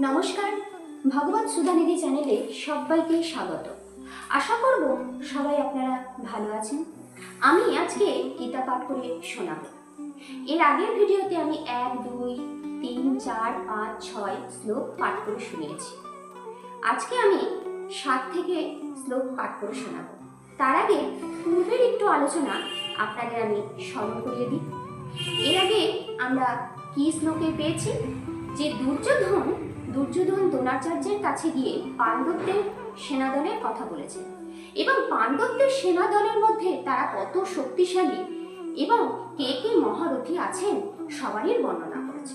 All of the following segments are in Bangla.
নমস্কার, ভগবত সুধানিধি চ্যানেলে সবাইকে স্বাগত। আশা করব সবাই আপনারা ভালো আছেন। আমি আজকে গীতা পাঠ করে শোনাব। এর আগের ভিডিওতে আমি এক, দুই, তিন, চার, পাঁচ, ছয় শ্লোক পাঠ করে শুনিয়েছি। আজকে আমি সাত থেকে শ্লোক পাঠ করে শোনাব। তার আগে পূর্বের একটু আলোচনা আপনাদের আমি স্মরণ করিয়ে দিই। এর আগে আমরা কি শ্লোকে পেয়েছি? যে দুর্যোধন দুর্যোধন দ্রোণাচার্যের কাছে গিয়ে পাণ্ডবদের সেনাদলের কথা বলেছে এবং পাণ্ডবদের সেনাদলের মধ্যে তারা কত শক্তিশালী এবং কে কে মহারথী আছেন সবারই বর্ণনা করেছে।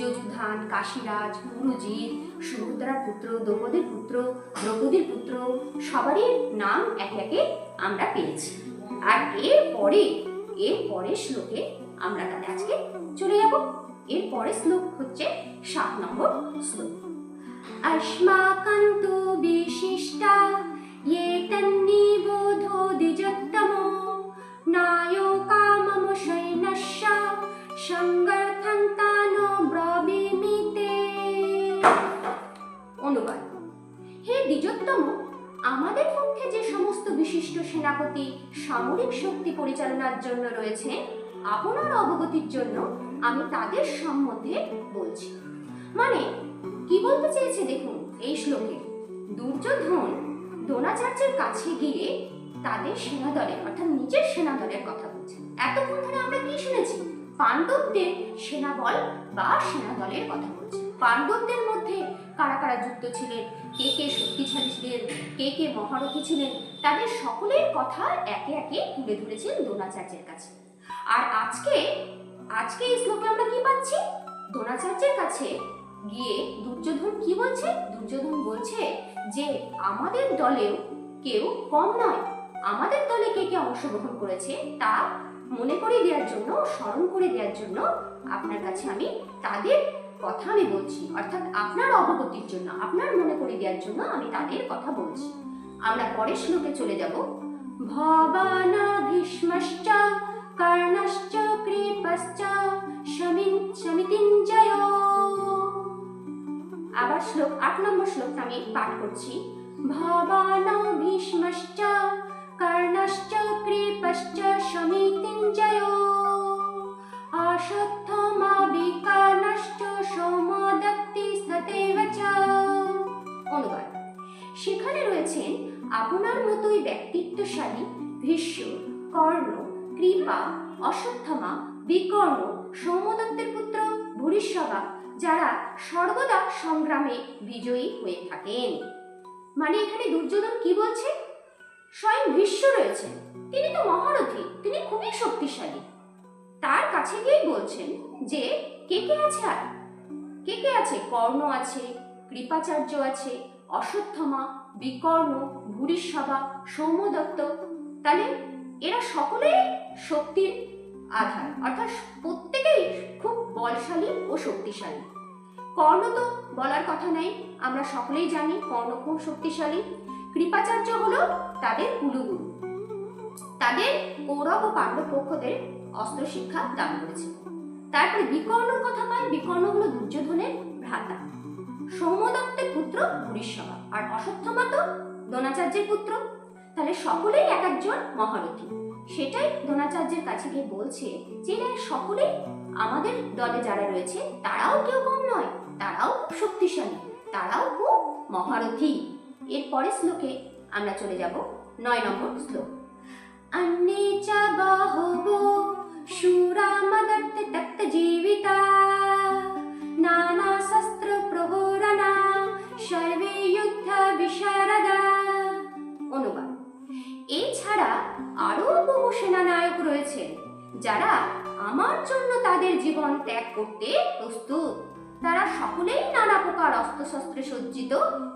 যজুধান কাশীরাজ পুরুজিৎ সুভদ্রার পুত্র, দ্রৌপদীর পুত্র দ্রৌপদীর পুত্র, সবারই নাম একে একে আমরা পেয়েছি। আর এর পরে শ্লোকে আমরা তাহলে আজকে চলে যাব। এর পরের শ্লোক হচ্ছে সাত নম্বর শ্লোক अस्माकं तु विशिष्टा ये तन्निबोधो द्विजोत्तमो नायो काममुषैनश्च সঙ্গর্থং তানো ব্রবীমিতে অনুবাদ হে দ্বিজোত্তম আমাদের পক্ষে যে সমস্ত বিশিষ্ট সেনাপতি সামরিক শক্তি পরিচালনার জন্য রয়েছে আপনার অবগতির জন্য আমি তাদের সম্বন্ধে বলছি। মানে কি বলতে চেয়েছে দেখুন, এই শ্লোকে, দুর্যোধন দ্রোণাচার্যের কাছে গিয়ে তাদের সেনাদলের অর্থাৎ নিজের সেনাদলের কথা বলছে। এতক্ষণ ধরে আমরা কি শুনেছি? পাণ্ডবদের সেনাবল বা সেনাদলের কথা বলছে। পাণ্ডবদের মধ্যে কারা কারা যুক্ত ছিলেন? কে কে শক্তিশালী ছিলেন? কে কে মহারথী ছিলেন? তাদের সকলের কথা একে একে তুলে ধরেছেন দ্রোণাচার্যের কাছে। আর আজকে আজকে এই শ্লোকে আমরা কি পাচ্ছি? দ্রোণাচার্যের কাছে গিয়ে দুর্যোধন কি বলছে? দুর্যোধন বলছে যে, আমাদের দলেও কেউ কম নয়। আমাদের দলে কে কে অংশগ্রহণ করেছে তা মনে করে দেওয়ার জন্য, স্মরণ করে দেওয়ার জন্য আপনার কাছে আমি তাদের কথা আমি বলছি। অর্থাৎ আপনার অবগতির জন্য, আপনার মনে করে দেওয়ার জন্য আমি তাদের কথা বলছি। আমরা পরের শ্লোকে চলে যাব। ভবানা ভীষ্মশ্চ কর্ণশ্চ কৃপশ্চ শমিন শমিতিঞ্জয় আবার শ্লোক আট নম্বর শ্লোকটা আমি পাঠ করছি। ভবান ভীষ্মশ্চ কর্ণশ্চ কৃপশ্চ সমিতিঞ্জয় অশ্বত্থমা বিকর্ণশ্চ সোমদত্তি সতেব চ। অনুবাদ। সেখানে রয়েছেন আপনার মতোই ব্যক্তিত্বশালী, ভীষ্ম, কর্ণ কৃপা অশ্বত্থমা, বিকর্ণ সৌমদত্তের পুত্র ভূরিষ্যবা যারা সর্বদা সংগ্রামে বিজয়ী হয়ে থাকেন। মানে এখানে দুর্যোধন কি বলছে? স্বয়ং ভীষ্ম রয়েছেন। তিনি তো মহারথী, তিনি খুবই শক্তিশালী। তার কাছে গিয়ে বলছেন যে, কে কে আছে আর? কে কে আছে? কর্ণ আছে, কৃপাচার্য আছে, অশ্বত্থমা, বিকর্ণ ভূরিষ্যবা সৌম্যদত্ত। তাহলে এরা সকলেই শক্তির আধার, অর্থাৎ প্রত্যেকেই খুব বলশালী ও শক্তিশালী। কর্ণ তো বলার কথা নেই, আমরা সকলেই জানি কর্ণ খুব শক্তিশালী। কৃপাচার্য হলো তাদের কুলগুরু। তাদের কৌরব ও পাণ্ডব পক্ষদের অস্ত্র শিক্ষা দান করেছে। তারপরে বিকর্ণর কথা পাই, বিকর্ণ হলো দুর্যোধনের ভ্রাতা। সৌম্যদত্তের পুত্র ভূরিষ্যবা আর অশ্বত্থমা তো দ্রোণাচার্যের পুত্র। তাহলে সকলেই এক একজন মহারথী সেটাই দ্রোণাচার্যের কাছে গিয়ে বলছে যে এরা সকলেই আমাদের দলে যারা রয়েছে তারাও কেউ কম নয় তারাও খুব শক্তিশালী তারাও খুব মহারথী এর পরের শ্লোকে আমরা চলে যাব নয় নম্বর শ্লোক अन्ये च बाहुवो शूरा मदत्त যারা আমার জন্য তাদের জীবন ত্যাগ করতে প্রস্তুত। তারা সকলেই নানা প্রকার অস্ত্রশস্ত্রে সজ্জিত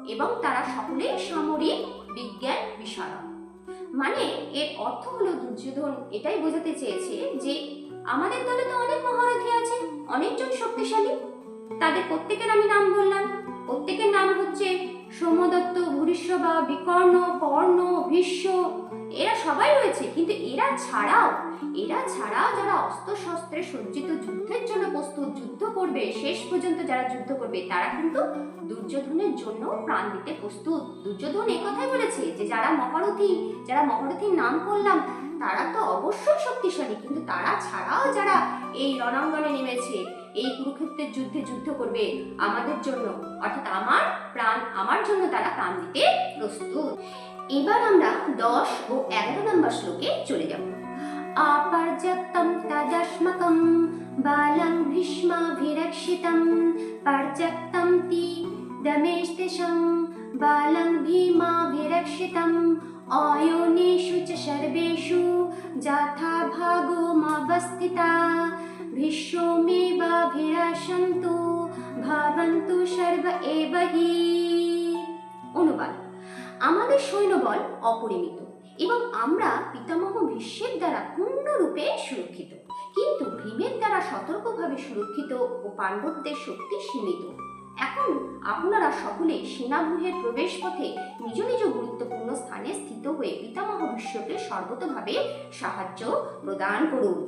এবং তারা সকলেই সামরিক বিজ্ঞান বিশারদ। মানে এর অর্থ হলো দুর্যোধন এটাই বোঝাতে চেয়েছে যে, আমাদের দলে তো অনেক মহারথী আছে, অনেকজন শক্তিশালী। তাদের প্রত্যেকের আমি নাম বললাম। প্রত্যেকের নাম হচ্ছে সোমদত্ত ভূরিষ্যবা বিকর্ণ, কর্ণ, ভীষ্ম এরা সবাই রয়েছে, কিন্তু এরা ছাড়াও এরা ছাড়াও যারা অস্ত্র শস্ত্রে সজ্জিত যুদ্ধের জন্য প্রস্তুত যুদ্ধ করবে, শেষ পর্যন্ত যারা যুদ্ধ করবে, তারা কিন্তু দুর্যোধনের জন্য প্রাণ দিতে প্রস্তুত। দুর্যোধন এই কথাই বলেছে যে যারা মহারথী, যারা মহারথীর নাম করলাম তারা তো অবশ্যই শক্তিশালী, কিন্তু তারা ছাড়াও যারা এই রণাঙ্গনে নেমেছে, এই কুরুক্ষেত্রের যুদ্ধে যুদ্ধ করবে, আমাদের জন্য, অর্থাৎ আমার প্রাণ, আমার জন্য তারা প্রাণ দিতে প্রস্তুত। এবার আমরা দশ ও এগারো নম্বর শ্লোকে চলে যাব। আপার্যাপ্তম তদস্মকম বালং ভীষ্মাভিরক্ষিতম পার্যাপ্তম তি দমেস্তেষম বালং ভীমাভিরক্ষিতম অয়োনেষু চ সর্বেষু যথা ভাগোমবস্থিতা ভীষ্মেবাভিরাশন্তু ভাবন্তু সর্ব এব হি। আমাদের সৈন্যবল অপরিমিত এবং আমরা পিতামহ ভীষ্মের দ্বারা পূর্ণরূপে সুরক্ষিত। কিন্তু ভীমের দ্বারা সতর্কভাবে সুরক্ষিত ও পাণ্ডবদের শক্তি সীমিত। এখন আপনারা সকলে সেনাগৃহের প্রবেশ পথে নিজ নিজ গুরুত্বপূর্ণ স্থানে স্থিত হয়ে পিতামহ বিশ্বকে সর্বতভাবে সাহায্য প্রদান করুন।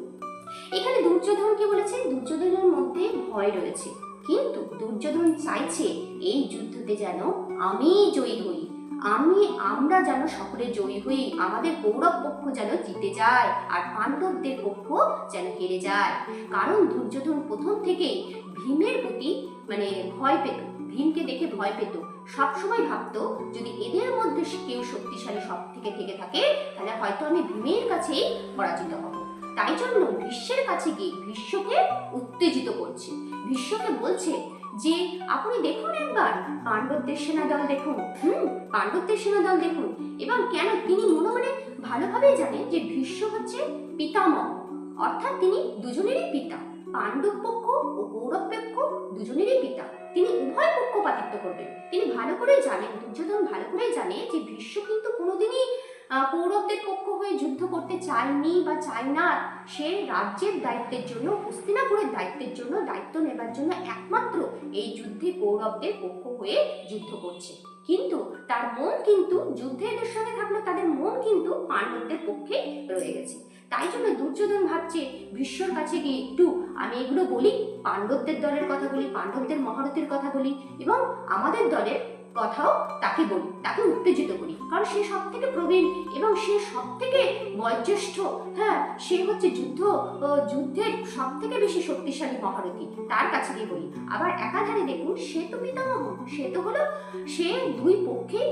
এখানে দুর্যোধন কি বলেছে? দুর্যোধনের মধ্যে ভয় রয়েছে। কিন্তু দুর্যোধন চাইছে এই যুদ্ধতে যেন আমি জয়ী হই। আমি, আমরা যেন সকলে জয়ী হই, আমাদের কৌরব পক্ষ যেন জিতে যায়, আর পাণ্ডবদের পক্ষ যেন হেরে যায়। কারণ দুর্যোধন প্রথম থেকেই ভীমের প্রতি মানে ভয় পেত, ভীমকে দেখে ভয় পেত। সবসময় ভাবতো, যদি এদের মধ্যে কেউ শক্তিশালী সব থেকে থেকে থাকে, তাহলে হয়তো আমি ভীমের কাছেই পরাজিত হব। তাই জন্য ভীষ্মের কাছে গিয়ে ভীষ্মকে উত্তেজিত করছে। ভীষ্মকে বলছে যে আপনি দেখুন একবার পাণ্ডবদের সেনা দল দেখুন, হুম পাণ্ডবদের সেনা দল দেখুন। এবং কেন তিনি মনে মনে ভালোভাবেই জানেন যে ভীষ্ম হচ্ছে পিতামহ, অর্থাৎ তিনি দুজনেরই পিতা, পাণ্ডব পক্ষ ও কৌরব পক্ষ দুজনেরই পিতা। তিনি উভয় পক্ষপাতিত্ব করবেন। তিনি ভালো করেই জানেন, দুর্যোধন ভালো করেই জানে যে ভীষ্ম কিন্তু কোনোদিনই আহ, কৌরবদের পক্ষ হয়ে যুদ্ধ করতে চায়নি বা চায় না সে রাজ্যের দায়িত্বের জন্য হস্তিনাপুরের দায়িত্বের জন্য দায়িত্ব নেবার জন্য একমাত্র এই যুদ্ধে কৌরবদের পক্ষ হয়ে যুদ্ধ করছে। কিন্তু তার মন কিন্তু যুদ্ধে এদের সঙ্গে থাকলেও তাদের মন কিন্তু পাণ্ডবদের পক্ষে রয়ে গেছে। তাই জন্য দুর্যোধন ভাবছে ভীষ্মর কাছে গিয়ে একটু আমি এগুলো বলি পাণ্ডবদের দলের কথা বলি পাণ্ডবদের মহারথের কথা বলি এবং আমাদের দলের কথাও তাকে বলি, তাকে উত্তেজিত করি। কারণ সে সব থেকে প্রবীণ এবং সে সব থেকে বয়োজ্যেষ্ঠ। হ্যাঁ সে হচ্ছে যুদ্ধ যুদ্ধের সব থেকে বেশি শক্তিশালী মহারথী। তার কাছে গিয়ে বলি, আবার একাধারে দেখুন, সে তো পিতামহ, সে তো হলো, সে দুই পক্ষেই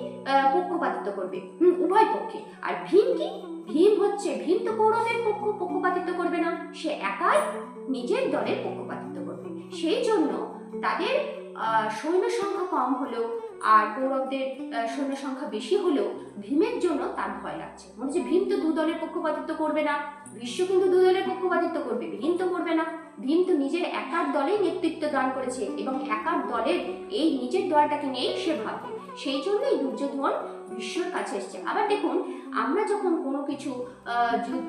পক্ষপাতিত্ব করবে। হুম, উভয় পক্ষে। আর ভীম কি? ভীম হচ্ছে, ভীম তো কৌরবের পক্ষ, পক্ষপাতিত্ব করবে না। সে একাই নিজের দলের পক্ষপাতিত্ব করবে। সেই জন্য তাদের সৈন্য সংখ্যা কম হলেও আর কৌরবদের সৈন্য সংখ্যা বেশি হলেও ভীমের জন্য তার ভয় লাগছে। মনে হচ্ছে ভীম তো দু দলের পক্ষপাতিত্ব করবে না। বিশ্ব কিন্তু দু দলের পক্ষপাতিত্ব করবে ভীম তো করবে না। ভীম তো নিজের একার দলে নেতৃত্ব দান করেছে এবং একার দলের এই নিজের দলটাকে নিয়েই সে ভাবে সেই জন্যই দুর্যোধন বিশ্বর কাছে এসছে। আবার দেখুন, আমরা যখন কোনো কিছু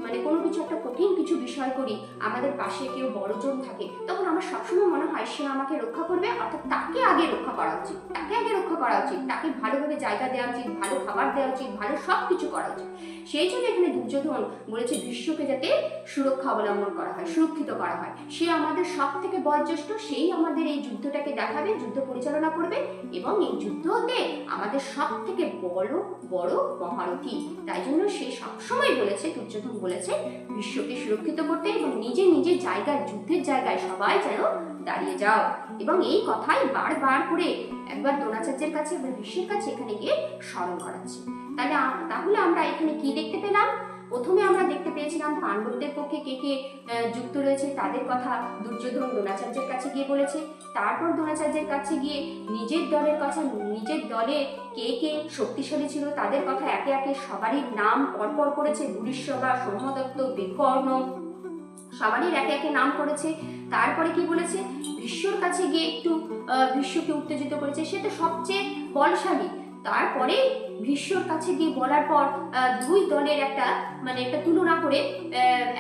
মানে কোনো কিছু একটা কঠিন কিছু বিষয় করি, আমাদের পাশে কেউ বড়জন থাকে, তখন আমার সবসময় মনে হয় সে আমাকে রক্ষা করবে, অর্থাৎ তাকে আগে রক্ষা করা উচিত, তাকে আগে রক্ষা করা উচিত, তাকে ভালোভাবে জায়গা দেওয়া উচিত, ভালো খাবার দেওয়া উচিত, ভালো সব কিছু করা উচিত। সেই জন্য এখানে দুর্যোধন বলেছে বিশ্বকে যাতে সুরক্ষা অবলম্বন করা হয়, সুরক্ষিত করা হয়। সে আমাদের সব থেকে বয়োজ্যেষ্ঠ, সেই আমাদের এই যুদ্ধটাকে দেখাবে, যুদ্ধ পরিচালনা করবে এবং এই যুদ্ধতে আমাদের সব থেকে বড় বড় মহারথী। তাই জন্য সে সবসময় বলেছে, দুর্যোধন বলেছে, বিশ্বকে সুরক্ষিত করতে এবং নিজে নিজের জায়গায়, যুদ্ধের জায়গায় সবাই যেন দাঁড়িয়ে যাও। এবং এই কথাই বারবার করে একবার দ্রোণাচার্যের কাছে একবার বিশ্বের কাছে এখানে গিয়ে স্মরণ করাচ্ছে। তাহলে তাহলে আমরা এখানে কি দেখতে পেলাম? প্রথমে আমরা দেখতে পেয়েছিলাম পাণ্ডবদের পক্ষে কে কে যুক্ত রয়েছে, তাদের কথা দুর্যোধন দ্রোণাচার্যের কাছে গিয়ে বলেছে। তারপর দ্রোণাচার্যের কাছে গিয়ে নিজের দলের কথা, নিজের দলে কে কে শক্তিশালী ছিল, তাদের কথা একে একে সবারই নাম পরপর করেছে। ভূরিশ্বরা সৌমদত্ত, বিকর্ণ সবারই একে একে নাম করেছে। তারপরে কি বলেছে? বিশ্বর কাছে গিয়ে একটু বিশ্বকে উত্তেজিত করেছে। সে তো সবচেয়ে বলশালী। তারপরে বিশ্বর কাছে গিয়ে বলার পর দুই দলের একটা মানে একটা তুলনা করে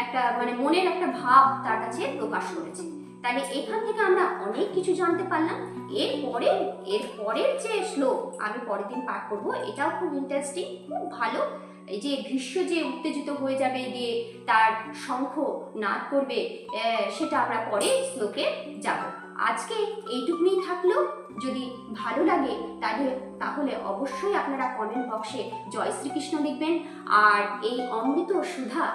একটা মানে মনের একটা ভাব তার কাছে প্রকাশ করেছে। তাহলে এখান থেকে আমরা অনেক কিছু জানতে পারলাম। এরপরে এর পরের যে শ্লোক আমি পরের দিন পাঠ করব, এটাও খুব ইন্টারেস্টিং খুব ভালো। এই যে ভীষ্ম যে উত্তেজিত হয়ে যাবে দিয়ে তার শঙ্খ নাদ করবে সেটা আমরা পরে শ্লোকে যাব। আজকে এইটুকুনি থাকল। যদি ভালো লাগে, তাহলে তাহলে অবশ্যই আপনারা কমেন্ট বক্সে জয় শ্রীকৃষ্ণ লিখবেন। আর এই অমৃত সুধা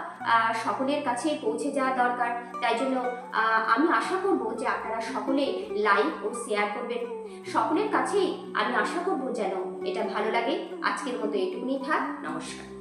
সকলের কাছে পৌঁছে যাওয়া দরকার। তাই জন্য আমি আশা করব যে আপনারা সকলে লাইক ও শেয়ার করবেন। সকলের কাছেই আমি আশা করব যেন এটা ভালো লাগে। আজকের মতো এটুকুনি থাক। নমস্কার।